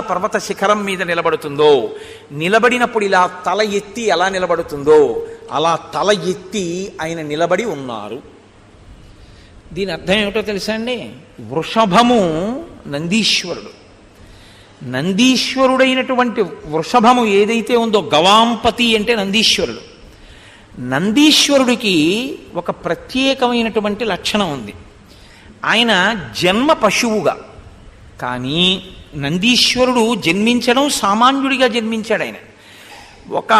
పర్వత శిఖరం మీద నిలబడుతుందో నిలబడినప్పుడు ఇలా తల ఎత్తి ఎలా నిలబడుతుందో అలా తల ఎత్తి ఆయన నిలబడి ఉన్నారు. దీని అర్థం ఏమిటో తెలుసా అండి? వృషభము నందీశ్వరుడు. నందీశ్వరుడైనటువంటి వృషభము ఏదైతే ఉందో గవాంపతి అంటే నందీశ్వరుడు. నందీశ్వరుడికి ఒక ప్రత్యేకమైనటువంటి లక్షణం ఉంది. ఆయన జన్మ పశువుగా. కానీ నందీశ్వరుడు జన్మించడం సామాన్యుడిగా జన్మించాడు ఆయన. ఒక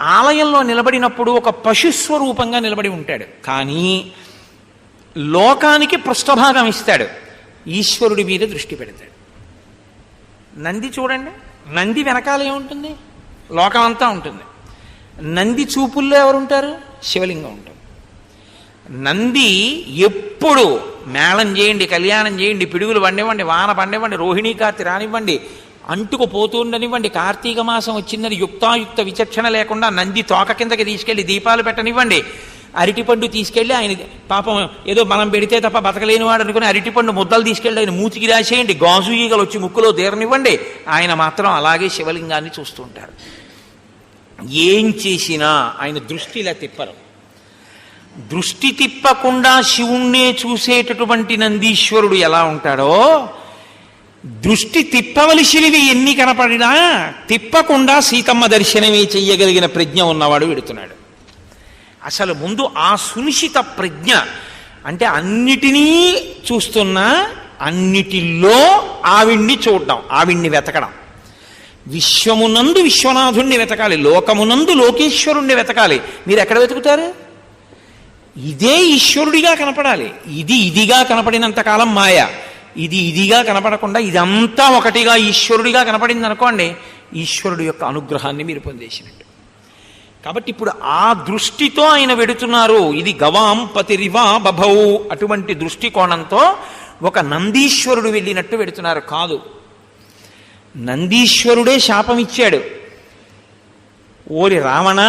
ఆలయంలో నిలబడినప్పుడు ఒక పశుస్వరూపంగా నిలబడి ఉంటాడు. కానీ లోకానికి పృష్ఠభాగం ఇస్తాడు. ఈశ్వరుడి మీద దృష్టి పెడతాడు. నంది చూడండి. నంది వెనకాల ఏముంటుంది? లోకం అంతా ఉంటుంది. నంది చూపుల్లో ఎవరుంటారు? శివలింగం ఉంటారు నంది ఎప్పుడు మేళం చేయండి కళ్యాణం చేయండి పిడుగులు పండివ్వండి వాన పండివ్వండి రోహిణీ కార్తి రానివ్వండి అంటుకు పోతుండనివ్వండి కార్తీక మాసం వచ్చిందని యుక్తాయుక్త విచక్షణ లేకుండా నంది తోక కిందకి తీసుకెళ్ళి దీపాలు పెట్టనివ్వండి. అరటిపండు తీసుకెళ్ళి ఆయన పాపం ఏదో మనం పెడితే తప్ప బతకలేని వాడు అనుకుని అరటిపండు ముద్దలు తీసుకెళ్ళి ఆయన మూతికి రాసేయండి. గాజు ఈగలు వచ్చి ముక్కులో దేరనివ్వండి. ఆయన మాత్రం అలాగే శివలింగాన్ని చూస్తుంటారు ఏం చేసినా ఆయన దృష్టి ఇలా తిప్పరు. దృష్టి తిప్పకుండా శివుణ్ణే చూసేటటువంటి నందీశ్వరుడు ఎలా ఉంటాడో దృష్టి తిప్పవలసినవి ఎన్ని కనపడినా తిప్పకుండా సీతమ్మ దర్శనమే చెయ్యగలిగిన ప్రజ్ఞ ఉన్నవాడు వెడుతున్నాడు. అసలు ముందు ఆ సునిశ్చిత ప్రజ్ఞ అంటే అన్నిటినీ చూస్తున్నా అన్నిటిలో ఆవిణ్ణి చూడడం ఆవిణ్ణి వెతకడం. విశ్వమునందు విశ్వనాథుణ్ణి వెతకాలి లోకమునందు లోకేశ్వరుణ్ణి వెతకాలి. మీరు ఎక్కడ వెతుకుతారు? ఇదే ఈశ్వరుడిగా కనపడాలి. ఇది ఇదిగా కనపడినంత కాలం మాయ. ఇది ఇదిగా కనపడకుండా ఇదంతా ఒకటిగా ఈశ్వరుడిగా కనపడింది అనుకోండి ఈశ్వరుడి యొక్క అనుగ్రహాన్ని మీరు పొందేసినట్టు. కాబట్టి ఇప్పుడు ఆ దృష్టితో ఆయన వెడుతున్నారు. ఇది గవాం పతిరివా బభౌ అటువంటి దృష్టికోణంతో ఒక నందీశ్వరుడు వెళ్ళినట్టు వెడుతున్నారు. కాదు. నందీశ్వరుడే శాపం ఇచ్చాడు ఓరి రావణ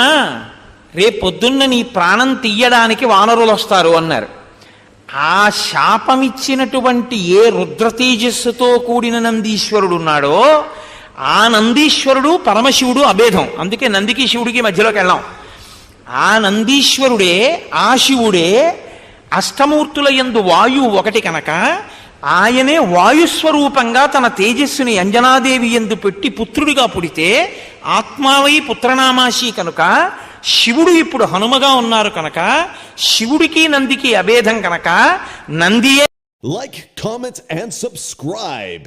రేపొద్దున్న నీ ప్రాణం తీయడానికి వానరులు వస్తారు అన్నారు. ఆ శాపమిచ్చినటువంటి ఏ రుద్రతేజస్సుతో కూడిన నందీశ్వరుడు ఉన్నాడో ఆ నందీశ్వరుడు పరమశివుడు అభేదం. అందుకే నందికి శివుడికి మధ్యలోకి వెళ్ళాం. ఆ నందీశ్వరుడే ఆ శివుడే అష్టమూర్తుల యందు వాయువు ఒకటి కనుక ఆయనే వాయుస్వరూపంగా తన తేజస్సుని అంజనాదేవి ఎందు పెట్టి పుత్రుడిగా పుడితే ఆత్మావై పుత్రనామాశి కనుక శివుడు ఇప్పుడు హనుమగా ఉన్నారు కనుక శివుడికి నందికి అభేదం కనుక నందియే Like, comment, and subscribe.